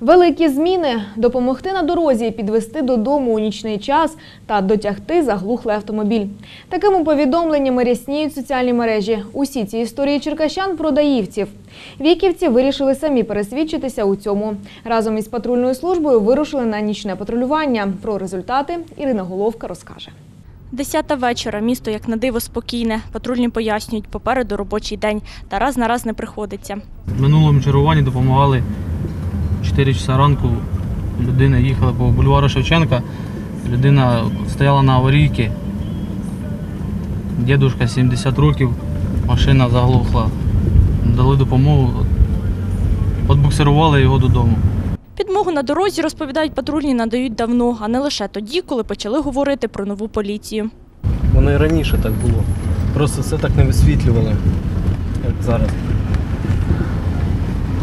Великі зміни допомогти на дорозі, підвести додому у нічний час та дотягти заглухлий автомобіль. Такими повідомленнями рясніють соціальні мережі. Усі ці історії черкащан про даївців. Віківці вирішили самі пересвідчитися у цьому. Разом із патрульною службою вирушили на нічне патрулювання. Про результати Ірина Головка розкаже. Десята вечора. Місто як на диво спокійне. Патрульні пояснюють, попереду робочий день. Та раз на раз не приходиться. В минулому чергуванні допомагали 4 часа ранку. Людина їхала по бульвару Шевченка. Людина стояла на аварійці. Дідушка 70 років, машина заглохла. Дали допомогу, відбуксирували його додому. Підмогу на дорозі, розповідають патрульні, надають давно, а не лише тоді, коли почали говорити про нову поліцію. Воно і раніше так було. Просто це так не висвітлювали, як зараз.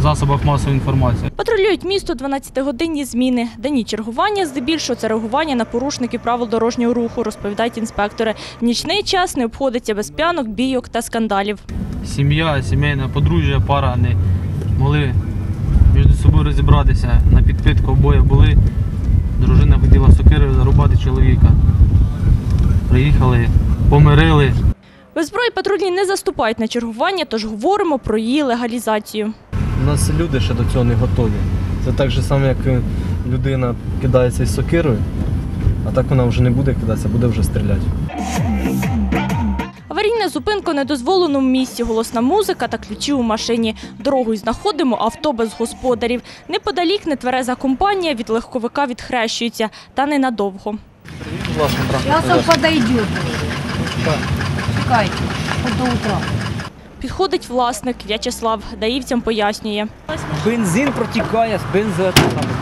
Засобах масової інформації. Патрулюють місто 12-годинні зміни. Денні чергування здебільшого це реагування на порушників правил дорожнього руху, розповідають інспектори. В нічний час не обходиться без п'янок, бійок та скандалів. Сім'я, сімейна подружжя, пара не могли між собою розібратися. На підпитку обоє були. Дружина хотіла сокирою зарубати чоловіка. Приїхали, помирили. Без зброї патрульні не заступають на чергування, тож говоримо про її легалізацію. У нас люди ще до цього не готові. Це так же саме, як людина кидається із сокирою, а так вона вже не буде кидатися, буде вже стріляти. Аварійна зупинка у недозволеному місці, голосна музика та ключі у машині. Дорогою знаходимо авто без господарів. Неподалік нетвереза компанія від легковика відхрещується, та ненадовго. Будь ласка, Сейчас он подойдет. Чекайте, до утра. Підходить власник В'ячеслав, даївцям пояснює. Бензин протікає з бензо,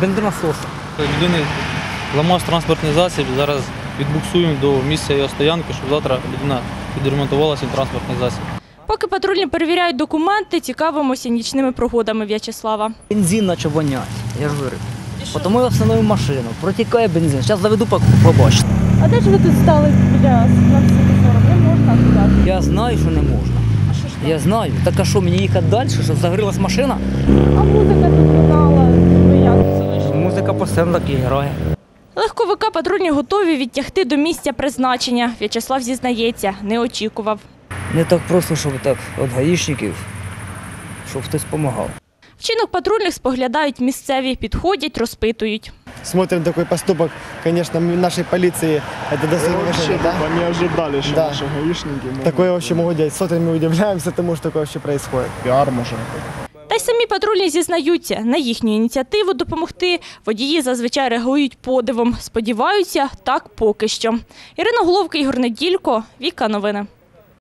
бензонасоса. Людини ламав транспортний засіб. Зараз відбуксуємо до місця його стоянки, щоб завтра людина відремонтувала свій транспортний засіб. Поки патрульні перевіряють документи, цікавимося нічними пригодами В'ячеслава. Бензин наче вонять, я ж говорю. Тому я встановив машину, протікає бензин. Зараз заведу, побачите. А де ж ви тут стали біля на Не можна туди. Я знаю, що не можна. Я знаю. Так а що, мені їхати далі, щоб загорілась машина? А музика тут лунала. Ви як залишили? Музика постійно так і грає. Легковика патрульні готові відтягти до місця призначення. В'ячеслав зізнається, не очікував. Не так просто, щоб так від гаїшників, щоб хтось допомагав. Вчинок патрульних споглядають місцеві, підходять, розпитують. Смотрим такой поступок, конечно, нашей полиции. Это уважения, да? Типа, не ожидали, что Да. наши гаишники могут Такое вообще могут делать. Смотрим и удивляемся тому, что такое вообще происходит. пиар может. Та й самі патрульні зізнаються, на їхню ініціативу допомогти водії зазвичай реагують подивом. Сподіваються, так поки що. Ірина Головка, Ігор Неділько, Віка Новини.